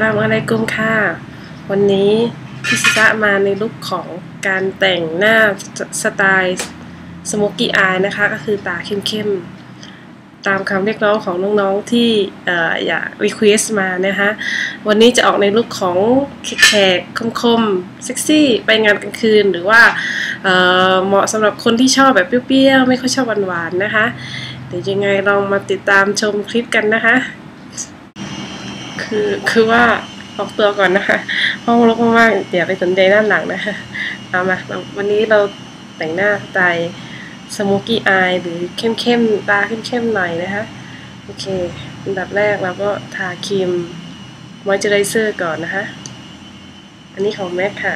สลามอะลัยกุมค่ะ วันนี้พิซซ่ามาในลุคของการแต่งหน้าสไตล์สโมกกี้อายนะคะ ก็คือตาเข้มๆ ตามคำเรียกร้องของน้องๆที่อยากรีเควสมานะคะ วันนี้จะออกในลุคของแขกคมๆ เซ็กซี่ ไปงานกลางคืนหรือว่าเหมาะสำหรับคนที่ชอบแบบเปรี้ยวๆ ไม่ค่อยชอบหวานๆนะคะ เดี๋ยวยังไงลองมาติดตามชมคลิปกันนะคะ คือคือว่าออกตัวก่อนนะคะ ห้องรกมากๆเดี๋ยวไปสนใจด้านหลังนะคะเอามาวันนี้เราแต่งหน้าสไตล์สโมกี้อายหรือเข้มๆตาเข้มๆหน่อยนะคะ โอเคอันดับแรกเราก็ทาครีมมอยเจอไรเซอร์ก่อนนะคะ อันนี้ของแม็กค่ะ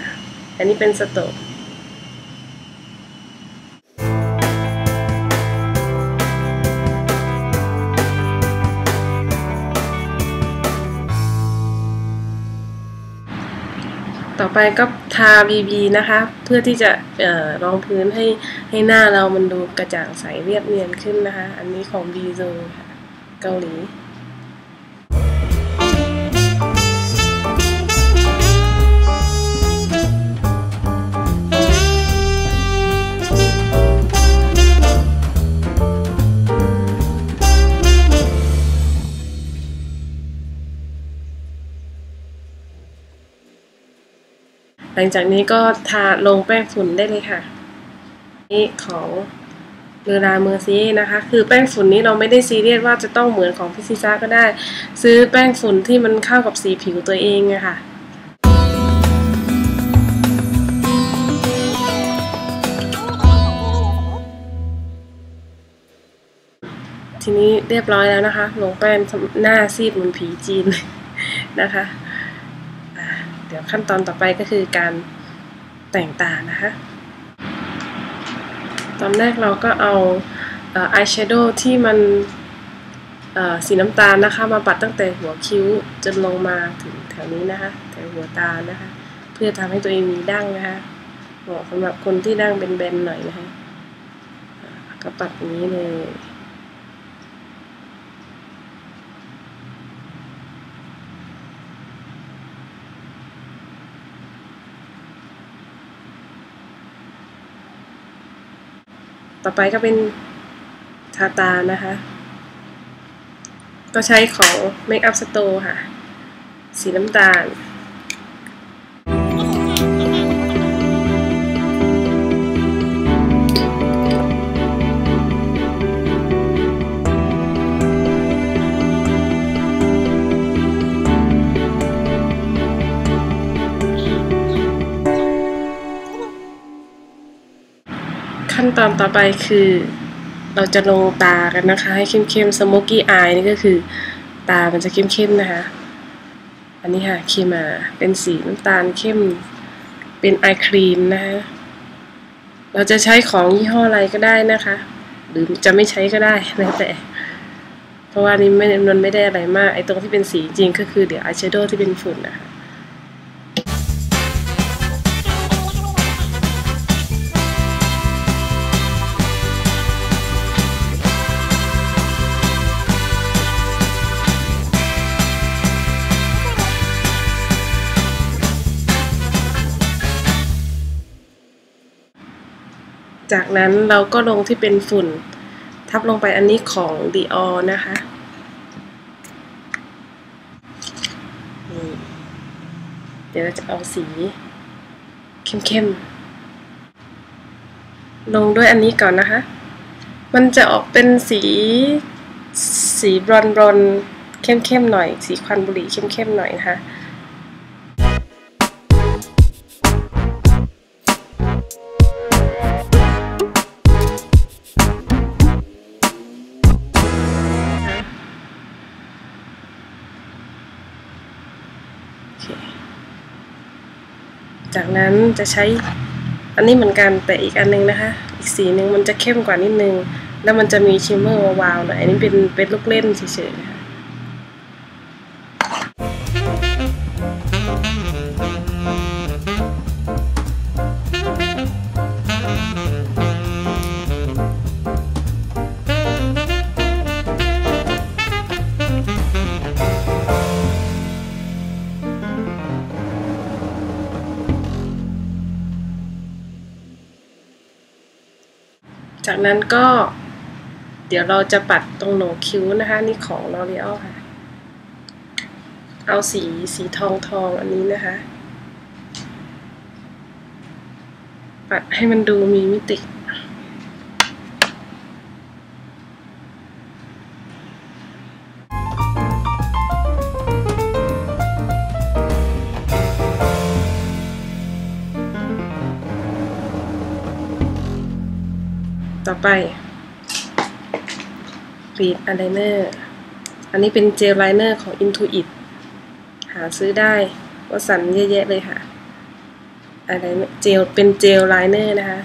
อันนี้เป็นสโต ต่อไปก็ทา BB นะคะ เพื่อที่จะรองพื้นให้ให้หน้าเรามันดูกระจ่างใสเรียบเนียนขึ้นนะคะ อันนี้ของบีโซค่ะ เกาหลี หลังจากนี้ก็ทาลงแป้งฝุ่นได้เลยค่ะ นี่ของเรือราเมอร์ซีนะคะ คือแป้งฝุ่นนี้เราไม่ได้ซีเรียสว่าจะต้องเหมือนของพิซิซ่าก็ได้ ซื้อแป้งฝุ่นที่มันเข้ากับสีผิวตัวเองอะค่ะทีนี้เรียบร้อยแล้วนะคะ ลงแป้งหน้าซีดเหมือนผีจีนนะคะ ดี๋ยวขั้นตอนต่อไปก็คือการแต่งตานะคะ ตอนแรกเราก็เอาอายแชโดว์ที่มันสีน้ำตาลนะคะ มาปัดตั้งแต่หัวคิ้วจนลงมาถึงแถวนี้นะคะ แถวหัวตานะคะ เพื่อทำให้ตัวเองมีดั้งนะคะเหมาะสำหรับคนที่ดั้งเป็นแบนหน่อยนะคะก็ปัดอย่างนี้เลย ต่อไปก็เป็นทาตานะคะ ก็ใช้ของ Make Up Store ค่ะ สีน้ำตาล ตอนต่อไปคือ เราจะลงตากันนะคะ ให้เข้มๆสโมกี้อายนี่ก็คือ ตามันจะเข้มๆนะคะ อันนี้ค่ะคีมาเป็นสีน้ำตาลเข้มเป็นไอครีมนะคะเราจะใช้ของยี่ห้ออะไรก็ได้นะคะ หรือจะไม่ใช้ก็ได้แล้วแต่ เพราะว่านี้ไม่มันไม่ได้อะไรมากไอ้ตรงที่เป็นสีจริงก็คือเดี๋ยวอายแชโดว์ที่เป็นฝุ่นนะคะ จากนั้นเราก็ลงที่เป็นฝุ่น ทับลงไปอันนี้ของ Dior นะคะเดี๋ยวเราจะเอาสีเข้มๆ ลงด้วยอันนี้ก่อนนะคะ มันจะออกเป็นสีสีบรอนบรอนเข้มๆหน่อย สีควันบุหรี่เข้มๆหน่อยนะคะ จากนั้นจะใช้ อันนี้เหมือนกันแต่อีกอันนึงนะคะ อีกสีหนึ่งมันจะเข้มกว่านิดนึง แล้วมันจะมีชิมเมอร์วาวๆหน่อยอันนี้เป็นเป็นลูกเล่นเฉยๆนะคะ จากนั้นก็เดี๋ยวเราจะปัดตรงโหนกคิ้วนะคะ นี่ของ L'Oreal ค่ะ เอาสีสีทองทองอันนี้นะคะ ปัดให้มันดูมีมิติ ไปรีดอายไลเนอร์อันนี้เป็นเจลไลเนอร์ของ Intuit หาซื้อได้ว่าสันเยอะแยะเลยค่ะอะไรเจลเป็นเจลไลเนอร์นะคะ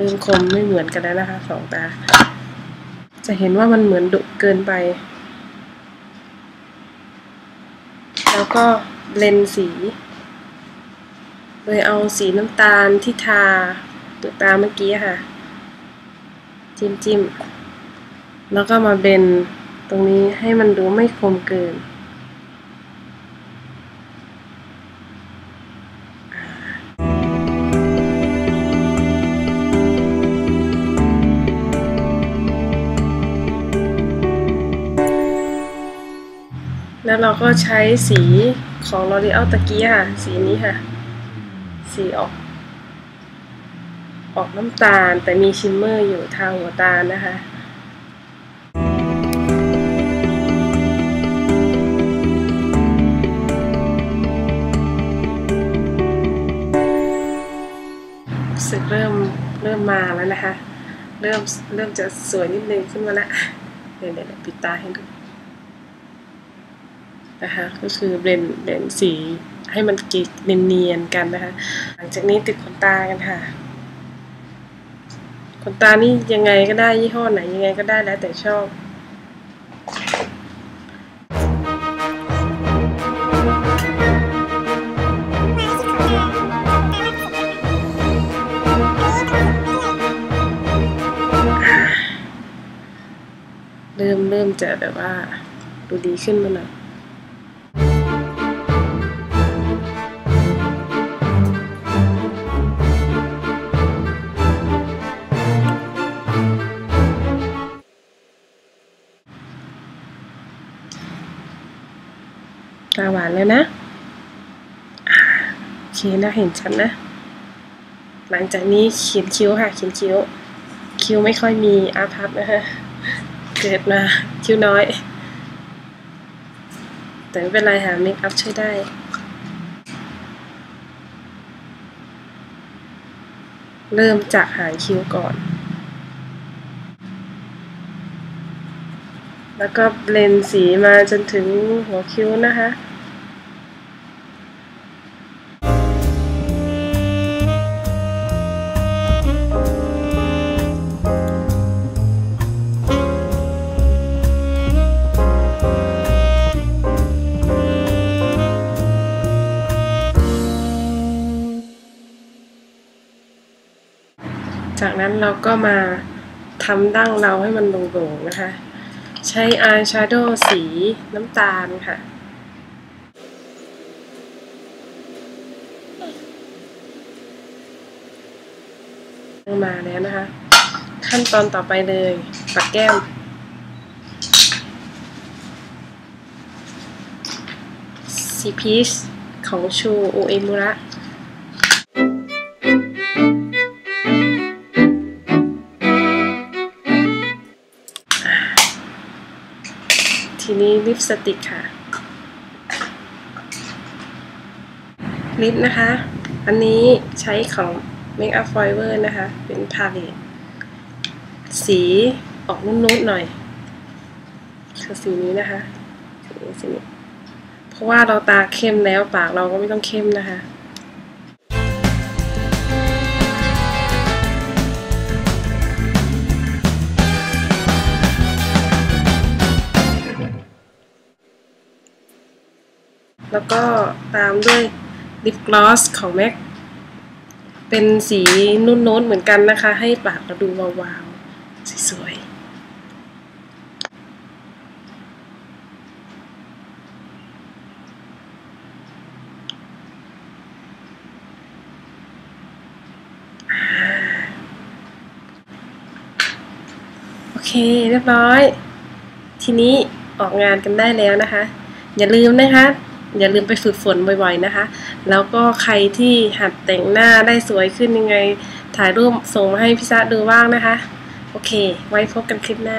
เริ่มคมไม่เหมือนกันแล้วนะคะสองตา จะเห็นว่ามันเหมือนดุเกินไป แล้วก็เลนสี โดยเอาสีน้ำตาลที่ทาเปลือกตาเมื่อกี้ค่ะ จิ้มจิ้มแล้วก็มาเบนตรงนี้ให้มันดูไม่คมเกิน แล้วเราก็ใช้สีของ L'Oreal ตะกี้ค่ะ สีนี้ค่ะ สีออก ออกน้ำตาลแต่มีชิมเมอร์อยู่ทางหัวตานะคะสึกเริ่มเริ่มมาแล้วนะคะ เริ่มเริ่มจะสวยนิดนึงขึ้นมาแล้วเดี๋ยวเดี๋ยวปิดตาให้ดู นะคะก็คือเบลนเบลนสีให้มันกิเนียนๆกันนะคะ หลังจากนี้ติดขนตากันค่ะขนตานี่ยังไงก็ได้ยี่ห้อไหนยังไงก็ได้แล้วแต่ชอบเริ่มเริ่มจะแบบว่า ดูดีขึ้นมาหน่อยานแล้วนะโอเคนะเห็นชัดนะ หลังจากนี้เขียนคิ้วค่ะ เขียนคิ้ว คิ้วไม่ค่อยมีอาพับนะคะเกิดมาคิ้วน้อย แต่ไม่เป็นไรค่ะเมคอัพช่วยได้เริ่มจากหางคิ้วก่อน แล้วก็เบลนสีมาจนถึงหัวคิ้วนะคะ เราก็มาทำดั้งเราให้มันโด่งๆนะคะ ใช้อายแชโดว์สีน้ำตาลค่ะมาแล้วนะคะ ขั้นตอนต่อไปเลยปัดแก้มสีพีชของชูโอเอมุระ ปสติกค่ะ ลิปนะคะ อันนี้ใช้ของ Make Up Forever นะคะ เป็นพาเลตสีออกนุ่นๆหน่อยคือสีนี้นะคะสีนี้สีนี้ เพราะว่าเราตาเข้มแล้วปากเราก็ไม่ต้องเข้มนะคะ แล้วก็ตามด้วยลิปกลอสของ MAC เป็นสีนุ่นๆเหมือนกันนะคะ ให้ปากเราดูวาวๆ สวยๆโอเคเรียบร้อย ทีนี้ออกงานกันได้แล้วนะคะ อย่าลืมนะคะ อย่าลืมไปฝึกฝนบ่อยๆนะคะ แล้วก็ใครที่หัดแต่งหน้าได้สวยขึ้นยังไง ถ่ายรูปส่งมาให้พี่ซะดูบ้างนะคะ โอเค ไว้พบกันคลิปหน้า